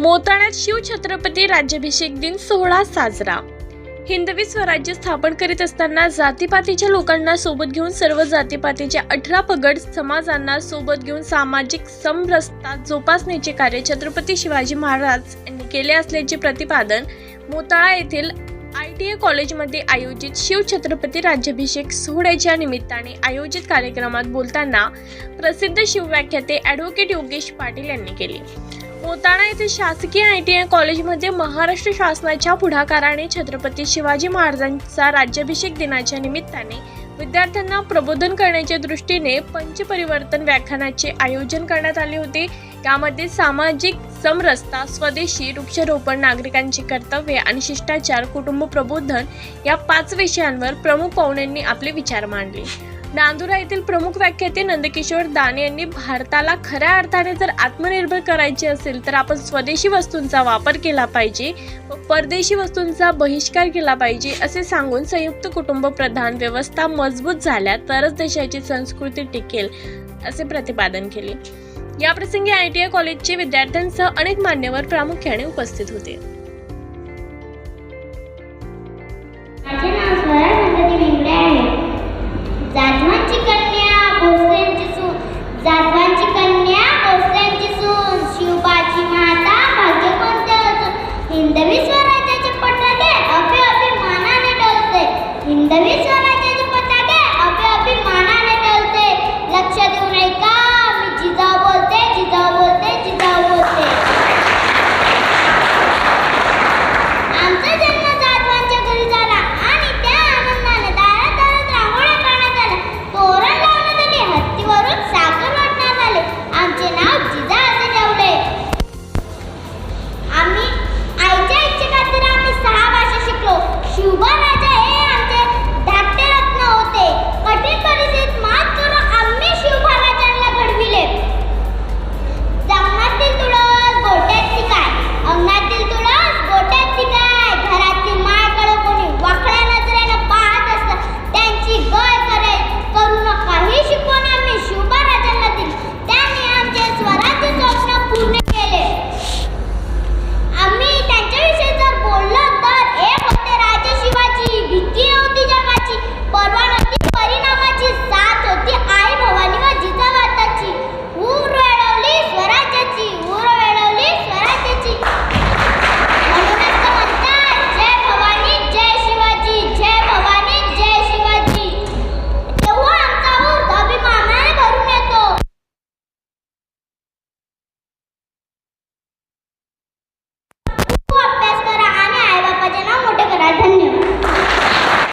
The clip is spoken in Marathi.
मोताळ्यात शिवछत्रपती राज्याभिषेक दिन सोहळा साजरा. हिंदवी स्वराज्य स्थापन करीत असताना जातीपातीच्या लोकांना सोबत घेऊन सर्व जातीपातीच्या अठरा पगड समाजांना सोबत घेऊन सामाजिक समरसता जोपासण्याचे कार्य छत्रपती शिवाजी महाराज यांनी केले असल्याचे प्रतिपादन मोताळा येथील आय टी ए कॉलेजमध्ये आयोजित शिवछत्रपती राज्याभिषेक सोहळ्याच्या निमित्ताने आयोजित कार्यक्रमात बोलताना प्रसिद्ध शिवव्याख्याते ॲडव्होकेट योगेश पाटील यांनी केली. मोताळा येथे शासकीय आय टी आय कॉलेजमध्ये महाराष्ट्र शासनाच्या पुढाकाराने छत्रपती शिवाजी महाराजांचा राज्याभिषेक दिनाच्या निमित्ताने विद्यार्थ्यांना प्रबोधन करण्याच्या दृष्टीने पंचपरिवर्तन व्याख्यानाचे आयोजन करण्यात आले होते. यामध्ये सामाजिक समरसता स्वदेशी वृक्षारोपण नागरिकांचे कर्तव्य आणि शिष्टाचार कुटुंब प्रबोधन या पाच विषयांवर प्रमुख पाहुण्यांनी आपले विचार मांडले. नांदुरा येथील प्रमुख व्याख्याते नंदकिशोर दाने यांनी भारताला खऱ्या अर्थाने जर आत्मनिर्भर करायचे असेल तर आपण स्वदेशी वस्तूंचा वापर केला पाहिजे व परदेशी वस्तूंचा बहिष्कार केला पाहिजे असे सांगून संयुक्त कुटुंब प्रधान व्यवस्था मजबूत झाल्या तरच देशाची संस्कृती टिकेल असे प्रतिपादन केले. याप्रसंगी आय टी आय कॉलेजचे विद्यार्थ्यांसह अनेक मान्यवर प्रामुख्याने उपस्थित होते.